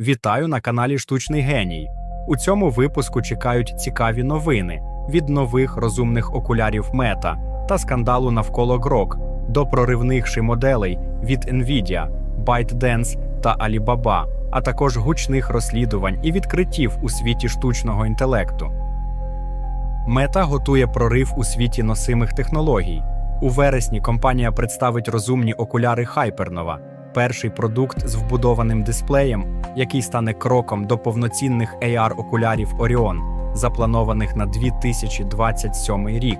Вітаю на каналі Штучний Геній. У цьому випуску чекають цікаві новини від нових розумних окулярів Мета та скандалу навколо Grok до проривних ши-моделей від Nvidia, ByteDance та Alibaba, а також гучних розслідувань і відкриттів у світі штучного інтелекту. Мета готує прорив у світі носимих технологій. У вересні компанія представить розумні окуляри Hypernova, перший продукт з вбудованим дисплеєм, який стане кроком до повноцінних AR-окулярів Orion, запланованих на 2027 рік.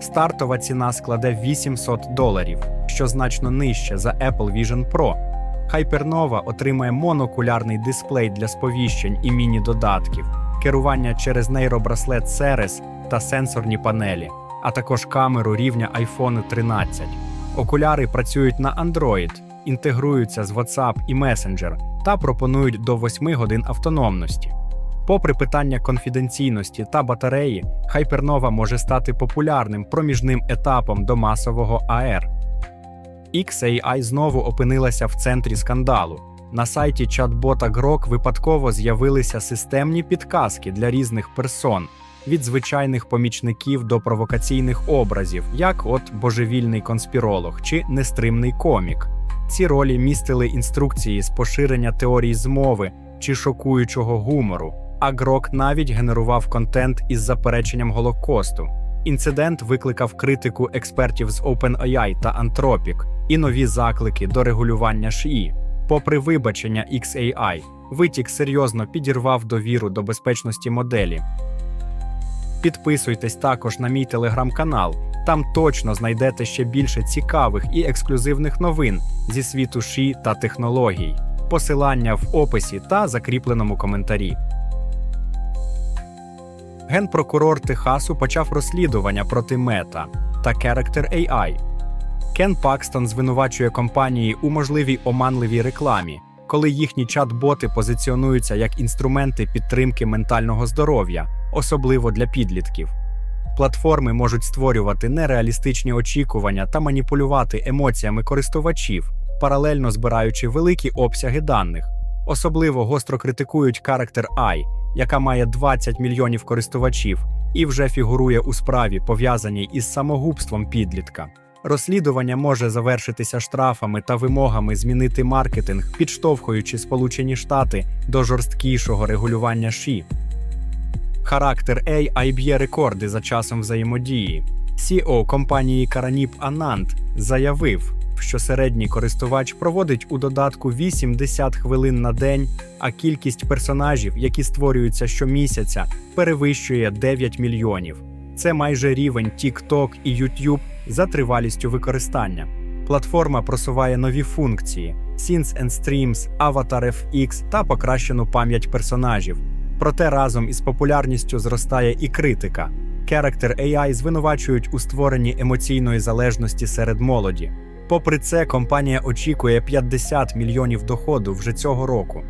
Стартова ціна складе 800 доларів, що значно нижче за Apple Vision Pro. Hypernova отримає монокулярний дисплей для сповіщень і міні-додатків, керування через нейробраслет Ceres та сенсорні панелі, а також камеру рівня iPhone 13. Окуляри працюють на Android, інтегруються з WhatsApp і Messenger та пропонують до 8 годин автономності. Попри питання конфіденційності та батареї, Hypernova може стати популярним проміжним етапом до масового AR. XAI знову опинилася в центрі скандалу. На сайті чат-бота Grok випадково з'явилися системні підказки для різних персон, від звичайних помічників до провокаційних образів, як от божевільний конспіролог чи нестримний комік. Ці ролі містили інструкції з поширення теорій змови чи шокуючого гумору, а Grok навіть генерував контент із запереченням Голокосту. Інцидент викликав критику експертів з OpenAI та Anthropic і нові заклики до регулювання ШІ. Попри вибачення XAI, витік серйозно підірвав довіру до безпечності моделі. Підписуйтесь також на мій телеграм-канал. Там точно знайдете ще більше цікавих і ексклюзивних новин зі світу ШІ та технологій. Посилання в описі та закріпленому коментарі. Генпрокурор Техасу почав розслідування проти Мета та Character AI. Кен Пакстон звинувачує компанії у можливій оманливій рекламі, коли їхні чат-боти позиціонуються як інструменти підтримки ментального здоров'я, особливо для підлітків. Платформи можуть створювати нереалістичні очікування та маніпулювати емоціями користувачів, паралельно збираючи великі обсяги даних. Особливо гостро критикують Character AI, яка має 20 мільйонів користувачів і вже фігурує у справі, пов'язаній із самогубством підлітка. Розслідування може завершитися штрафами та вимогами змінити маркетинг, підштовхуючи Сполучені Штати до жорсткішого регулювання ШІ. Характер AI б'є рекорди за часом взаємодії. CEO компанії Караніп Анант заявив, що середній користувач проводить у додатку 80 хвилин на день, а кількість персонажів, які створюються щомісяця, перевищує 9 мільйонів. Це майже рівень TikTok і YouTube за тривалістю використання. Платформа просуває нові функції: Scenes and Streams, Avatar FX та покращену пам'ять персонажів. Проте разом із популярністю зростає і критика. Character AI звинувачують у створенні емоційної залежності серед молоді. Попри це, компанія очікує 50 мільйонів доходу вже цього року.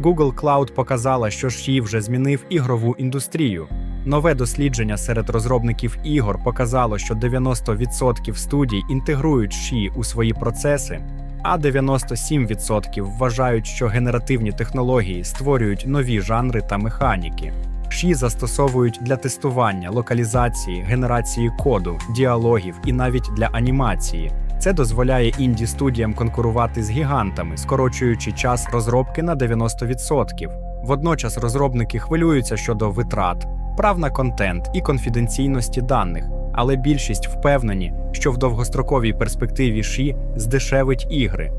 Google Cloud показала, що Ші вже змінив ігрову індустрію. Нове дослідження серед розробників ігор показало, що 90% студій інтегрують Ші у свої процеси, а 97% вважають, що генеративні технології створюють нові жанри та механіки. Ші застосовують для тестування, локалізації, генерації коду, діалогів і навіть для анімації. Це дозволяє інді студіям конкурувати з гігантами, скорочуючи час розробки на 90%. Водночас розробники хвилюються щодо витрат, прав на контент і конфіденційності даних, але більшість впевнені, що в довгостроковій перспективі Ші здешевить ігри.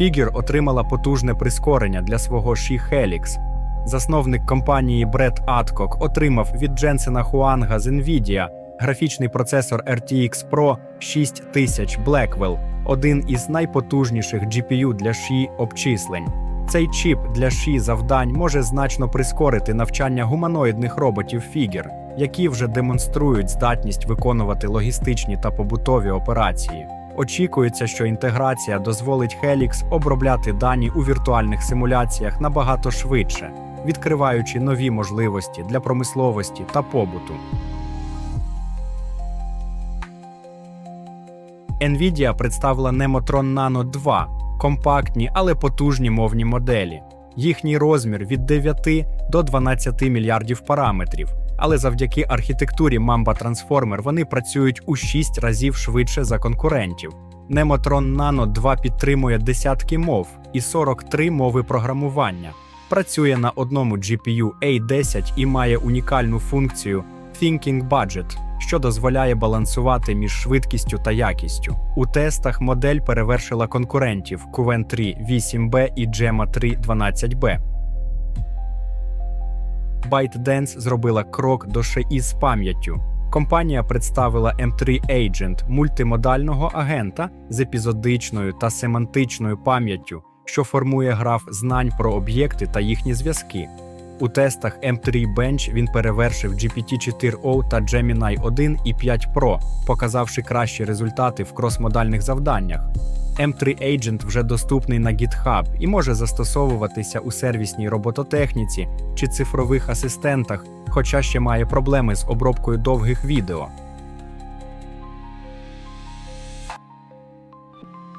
Figure отримала потужне прискорення для свого Ші Helix. Засновник компанії Бред Адкок отримав від Дженсена Хуанга з Nvidia графічний процесор RTX Pro 6000 Blackwell, один із найпотужніших GPU для ші обчислень. Цей чіп для ші завдань може значно прискорити навчання гуманоїдних роботів Figure, які вже демонструють здатність виконувати логістичні та побутові операції. Очікується, що інтеграція дозволить Helix обробляти дані у віртуальних симуляціях набагато швидше, відкриваючи нові можливості для промисловості та побуту. Nvidia представила Nemotron Nano 2 компактні, але потужні мовні моделі. Їхній розмір від 9 до 12 мільярдів параметрів. Але завдяки архітектурі Mamba Transformer вони працюють у 6 разів швидше за конкурентів. Nemotron Nano 2 підтримує десятки мов і 43 мови програмування. Працює на одному GPU A10 і має унікальну функцію Thinking Budget, що дозволяє балансувати між швидкістю та якістю. У тестах модель перевершила конкурентів Qwen 3 8B і Gemma 3 12B. ByteDance зробила крок до шиї з пам'яттю. Компанія представила M3 Agent мультимодального агента з епізодичною та семантичною пам'яттю, що формує граф знань про об'єкти та їхні зв'язки. У тестах M3 Bench він перевершив GPT-4o та Gemini 1 і 5 Pro, показавши кращі результати в кросмодальних завданнях. M3 Agent вже доступний на GitHub і може застосовуватися у сервісній робототехніці чи цифрових асистентах, хоча ще має проблеми з обробкою довгих відео.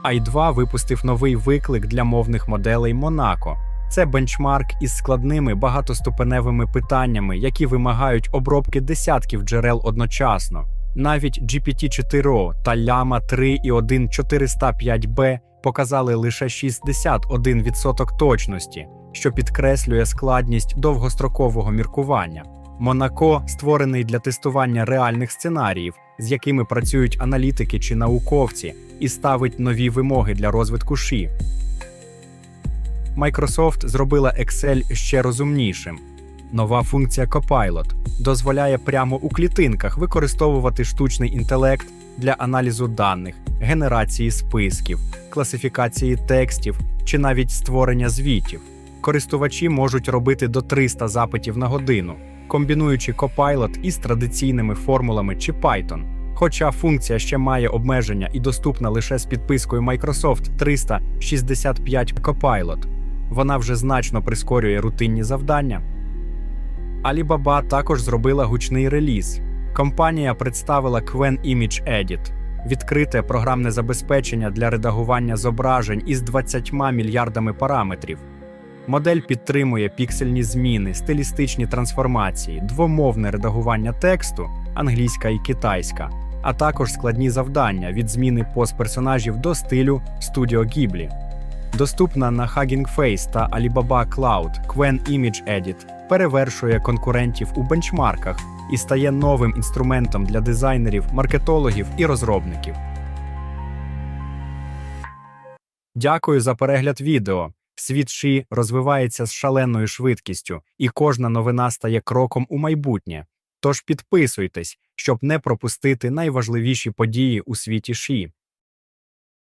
i2 випустив новий виклик для мовних моделей Monaco. Це бенчмарк із складними багатоступеневими питаннями, які вимагають обробки десятків джерел одночасно. Навіть GPT-4o та Llama 3 і 1 405b показали лише 61% точності, що підкреслює складність довгострокового міркування. Монако створений для тестування реальних сценаріїв, з якими працюють аналітики чи науковці, і ставить нові вимоги для розвитку ШІ. Microsoft зробила Excel ще розумнішим. Нова функція Copilot дозволяє прямо у клітинках використовувати штучний інтелект для аналізу даних, генерації списків, класифікації текстів чи навіть створення звітів. Користувачі можуть робити до 300 запитів на годину, комбінуючи Copilot із традиційними формулами чи Python. Хоча функція ще має обмеження і доступна лише з підпискою Microsoft 365 Copilot, вона вже значно прискорює рутинні завдання. Alibaba також зробила гучний реліз. Компанія представила Qwen Image Edit – відкрите програмне забезпечення для редагування зображень із 20 мільярдами параметрів. Модель підтримує піксельні зміни, стилістичні трансформації, двомовне редагування тексту, англійська і китайська, а також складні завдання від зміни поз персонажів до стилю Studio Ghibli. Доступна на Hugging Face та Alibaba Cloud, Qwen Image Edit перевершує конкурентів у бенчмарках і стає новим інструментом для дизайнерів, маркетологів і розробників. Дякую за перегляд відео. Світ ШІ розвивається з шаленою швидкістю, і кожна новина стає кроком у майбутнє. Тож підписуйтесь, щоб не пропустити найважливіші події у світі ШІ.